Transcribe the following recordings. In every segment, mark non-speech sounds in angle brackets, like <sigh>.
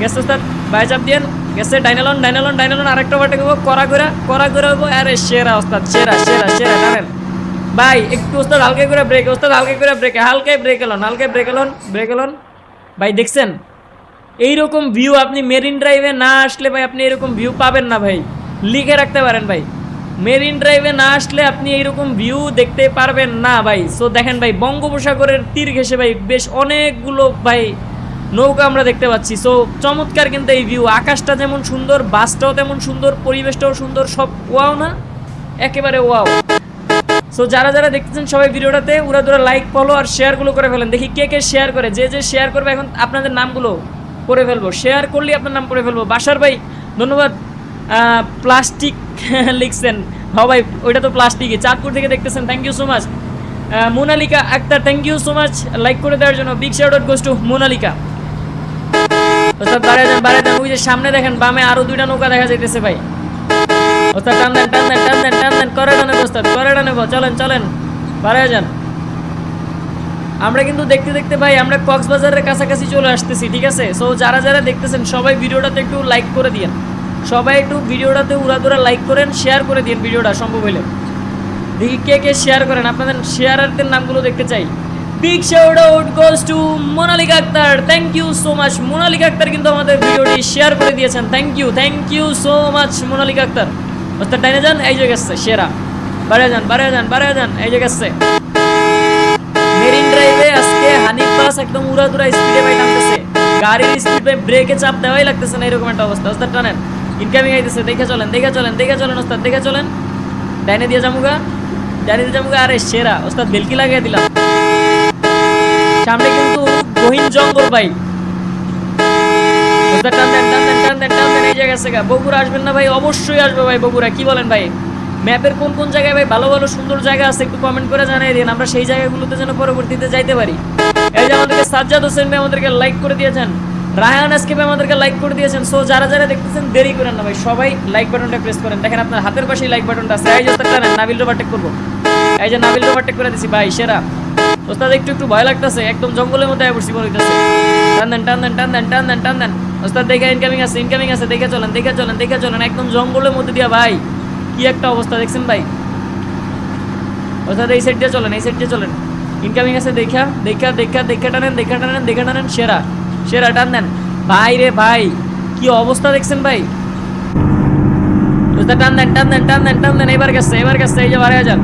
গেছে ওস্তাদ বাই চাপ দিয়েন। গেছে ডাইনালন ডাইনালন ডাইনালন, আরেকটা বাটে হব করা করে করা করে হব। আরে সেরা ওস্তাদ, সেরা সেরা সেরা টানেন ভাই একটু ওস্তাদ হালকা করে ব্রেক ওস্তাদ হালকা করে ব্রেক হালকাই ব্রেক এলন হালকাই ব্রেক এলন ব্রেক এলন ভাই দেখছেন? এইরকম ভিউ আপনি মেরিন ড্রাইভে না আসলে ভাই, আপনি এরকম ভিউ পাবেন না ভাই। লিখে রাখতে পারেন ভাই। মেরিন ড্রাইভে না আসলে আপনি এইরকম ভিউ দেখতে পারবেন না ভাই। সো দেখেন ভাই, বঙ্গোপসাগরের তীর ঘেসে ভাই, বেশ অনেকগুলো ভাই নৌকা আমরা দেখতে পাচ্ছি। সো চমৎকার কিন্তু এই ভিউ আকাশটা যেমন সুন্দর, বাসটাও তেমন সুন্দর, পরিবেশটাও সুন্দর, সব ওয়াও না? একেবারে ওয়াও সো যারা যারা দেখতেছেন সবাই ভিডিওটাতে, উড়া দুরা লাইক ফলো আর শেয়ারগুলো করে ফেলেন। দেখি কে কে শেয়ার করে। যে যে শেয়ার করবে এখন আপনাদের নামগুলো করে ফেলব। শেয়ার করলেই আপনার নাম করে ফেলব। বাসার ভাই, ধন্যবাদ। প্লাস্টিক <laughs> লিখছেন। হ্যাঁ ভাই, ওইটা তো প্লাস্টিকই চাঁদপুর থেকে দেখতেছেন। Thank you so much Monalika Akter thank you so much like করে দেওয়ার জন্য। Big shout out goes to Monalika. ওস্তাদ যান ওই যে সামনে দেখেন, বামে আরও দুইটা নৌকা দেখা যাইতেছে ভাই। ওস্তাদ, টান দেন টান দেন টান দেন টান দেন, করে ওস্তাদ, করে চলেন চলেন যান। আমরা কিন্তু দেখতে দেখতে ভাই, আমরা কক্সবাজারের কাছাকাছি চলে আসতেছি, ঠিক আছে? সো যারা যারা দেখতেছেন, সবাই ভিডিওটাতে একটু লাইক করে দিয়েন। সবাই একটু ভিডিওটাতে উড়াদুরা লাইক করেন শেয়ার করে দিন ভিডিওটা, সম্ভব হলে দেখি কে কে শেয়ার করেন। আপনাদের শেয়ারারদের নামগুলো দেখতে চাই। Big shout out goes to Monalika Akter thank you so much Monalika Akter কিন্তু আমাদের ভিডিওটি শেয়ার করে দিয়েছেন। Thank you thank you so much Monalika Akter ওস্তাদ, ডাইনে যান, এই যে গেছে, সেরা। বাড়ে যান বাড়ে যান বাড়ে যান, এই যে গেছে। মেরিন ড্রাইভে আজকে হানিফ বাস একদম উড়াদুরা স্পিডে ভাই টানতেছে গাড়ির স্পিড ব্রেকে চাপ দেওয়াই লাগতেছে না, এরকম একটা অবস্থা। ওস্তাদ, টানেন। ইনকামিং আইতেছে, দেখে চলেন দেখে চলেন দেখে চলেন, ওস্তাদ, দেখে চলেন। ডাইনে দিয়ে যামুগা, ডাইনে দিয়ে যামুগা, আরে সেরা। ওস্তাদ, বেলকি লাগিয়ে দিলাম। সামনে কিন্তু গহীন জঙ্গল ভাই। বগুড়া আসবেন না ভাই? অবশ্যই আসবে ভাই বগুড়া। কি বলেন ভাই? ম্যাপের কোন কোন জায়গায় ভাই? ভালো ভালো, সুন্দর জায়গা আছে একটু কমেন্ট করে জানিয়ে দিন। আমরা সেই জায়গাগুলোতে যেন পরবর্তীতে যাইতে পারি। এই যে আমাদেরকে সাজ্জাদ হোসেন ভাই আমাদেরকে লাইক করে দিয়েছেন। রায়হান আজকে ভাই আমাদেরকে লাইক করে দিয়েছেন। সো যারা যারা দেখতেছেন, দেরি করেন না ভাই। সবাই লাইক বাটনটা প্রেস করেন। দেখেন আপনার হাতের পাশেই লাইক বাটনটা আছে। এই যে নাবিল ওভারটেক করব। এই যে, নাবিল ওভারটেক করে দিছি। ভাই, সেরা। ওস্তাদ, একটু একটু ভয় লাগতেছে, একদম জঙ্গলের মধ্যে আয় পড়ছি হইতেছে। টান দেন টান দেন টান দেন টান দেন টান দেন। ওস্তাদ, দেখে ইনকামিং আছে ইনকামিং আছে, দেখে চলেন দেখে চলেন দেখে চলেন, একদম জঙ্গলের মধ্যে দিয়া, ভাই। কি একটা অবস্থা, দেখছেন ভাই? ওস্তাদ, এই সাইড দিয়ে চলেন, এই সাইড দিয়ে চলেন। ইনকামিং আছে, দেখা দেখা দেখা দেখা টানেন দেখা টানেন দেখা টানেন, সেরা সেরা, টান দেন। ভাই রে ভাই, কি অবস্থা, দেখছেন ভাই? ওস্তাদ, টান দেন টান দেন টান দেন টান দেন, এবার গেছে এবার গেছে, এই যে বাড়ে যান।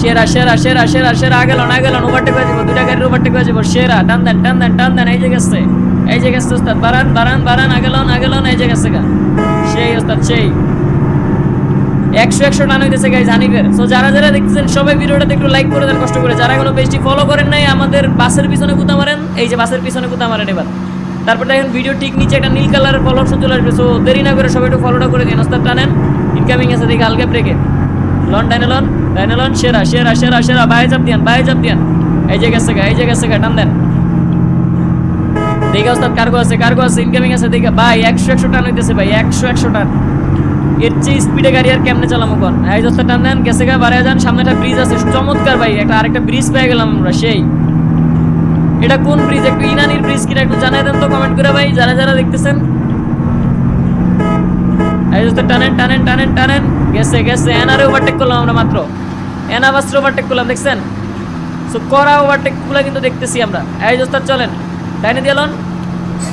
সেরা সেরা সেরা সেরা সেরা, আগে লন আগে লন ওভারটেক হয়ে যাব দুইটা গাড়ির ওভারটেক হয়ে যাব সেরা, টান দেন টান দেন টান দেন, এই যে গেছে, এই যে গেছে ওস্তাদ বারান বারান বারান আগে লন আগে লন, এই একশো একশো টান হইতেছে গাই জানিবেন সো যারা যারা দেখতেছেন, সবাই ভিডিওটাতে একটু লাইক করে দেন, কষ্ট করে। যারা এখনও পেজটি ফলো করেন নাই, আমাদের বাসের পিছনে কুতা মারেন, এই যে বাসের পিছনে কুতা মারেন এবার। তারপর দেখেন ভিডিও ঠিক নিচে একটা নীল কালারের ফলো অপশন চলে আসবে সো দেরি না করে সবাই একটু ফলোটা করে দিন, ওস্তাদ টানেন ইনকামিং আছে দেখে, হালকা ব্রেকে লন ডাইনালন ডাইনালন সেরা সেরা সেরা সেরা বাইরে চাপ দিয়ান বাইরে চাপ দিয়ান এই যে গেছে গা এই যে গেছে গা টান দেন দেখে ওস্তাদ কার্গো আছে কার্গো আছে ইনকামিং আছে দেখে ভাই একশো একশো টান হইতেছে ভাই একশো একশো টান এর চেয়ে স্পিডে গাড়ি আর কেমনে চালামো কোন এই দোস্তার টান দেন গেছে গা বাড়ায় যান সামনে একটা ব্রিজ আছে চমৎকার ভাই একটা আরেকটা ব্রিজ পেয়ে গেলাম আমরা সেই এটা কোন ব্রিজ একটু ইনানির ব্রিজ কিনা একটু জানাই দেন তো কমেন্ট করে ভাই যারা যারা দেখতেছেন এই দোস্ত টানেন টানেন টানেন টানেন গেছে গেছে এনারে ওভারটেক করলাম আমরা মাত্র এনা ওভারটেক করলাম দেখছেন? সো করা ওভারটেকগুলো কিন্তু দেখতেছি আমরা। এই চলেন। ডাইনে দিয়ে লন।